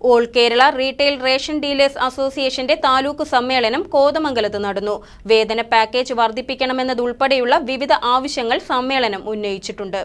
All Kerala retail ration dealers അസോസിയേഷന്റെ താലൂക്ക് സമ്മേളനം കോതമംഗലത്ത് നടന്നു. വേതന പാക്കേജ് വർദ്ധിപ്പിക്കണമെന്നതുൾപ്പെടെയുള്ള വിവിധ ആവശ്യങ്ങൾ സമ്മേളനം ഉന്നയിച്ചിട്ടുണ്ട്.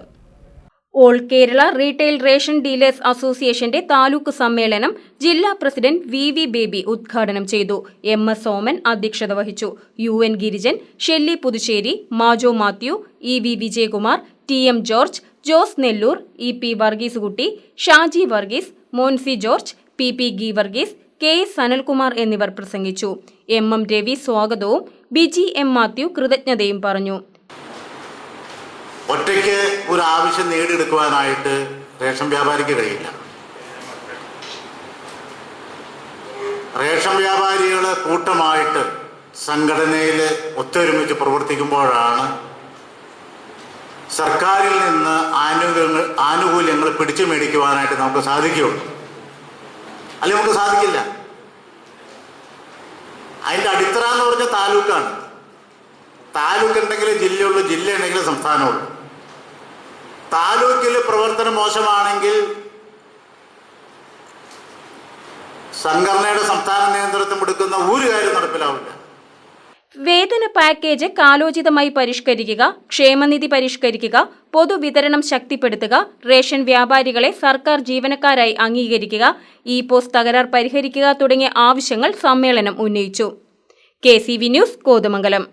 All Kerala retail ration dealers അസോസിയേഷന്റെ താലൂക്ക് സമ്മേളനം ജില്ലാ പ്രസിഡന്റ് വി വി ബേബി ഉദ്ഘാടനം ചെയ്തു. എം എസ് സോമൻ അധ്യക്ഷത വഹിച്ചു. U N Girijan Shelly Puthussery Majo Mathew E V Vijayakumar T M George Jose Nellur E P Varghesekutty Shaji Varghese Moncy George P P ഗി Varghese K S Sanalkumar എന്നിവർ പ്രസംഗിച്ചു. M M Ravi സ്വാഗതവും Biji M Mathew കൃതജ്ഞതയും പറഞ്ഞു. ഒറ്റയ്ക്ക് ഒരു ആവശ്യം നേടിയെടുക്കുവാനായിട്ട് റേഷൻ വ്യാപാരിക്ക് കഴിയില്ല. റേഷൻ വ്യാപാരികളെ കൂട്ടമായിട്ട് സംഘടനയിൽ ഒത്തൊരുമിച്ച് പ്രവർത്തിക്കുമ്പോഴാണ് സർക്കാരിൽ നിന്ന് ആനുകൂല്യങ്ങൾ ആനുകൂല്യങ്ങൾ പിടിച്ചു മേടിക്കുവാനായിട്ട് നമുക്ക് സാധിക്കുകയുള്ളൂ. അല്ലെങ്കിൽ നമുക്ക് സാധിക്കില്ല. അതിന്റെ അടിത്തറ എന്ന് പറഞ്ഞ താലൂക്കാണ്. താലൂക്ക് ഉണ്ടെങ്കിൽ ജില്ലയുള്ളൂ ജില്ല ഉണ്ടെങ്കിൽ സംസ്ഥാനമുള്ളൂ. താലൂക്കിൽ പ്രവർത്തനം മോശമാണെങ്കിൽ സംഘടനയുടെ സംസ്ഥാന നേതൃത്വം എടുക്കുന്ന ഒരു കാര്യം നടപ്പിലാവില്ല. വേതന പാക്കേജ് കാലോചിതമായി പരിഷ്കരിക്കുക ക്ഷേമനിധി പരിഷ്കരിക്കുക പൊതുവിതരണം ശക്തിപ്പെടുത്തുക റേഷൻ വ്യാപാരികളെ സർക്കാർ ജീവനക്കാരായി അംഗീകരിക്കുക ഇ പോസ്റ്റ് തകരാർ പരിഹരിക്കുക തുടങ്ങിയ ആവശ്യങ്ങൾ സമ്മേളനം ഉന്നയിച്ചു. K C V news Kothamangalam.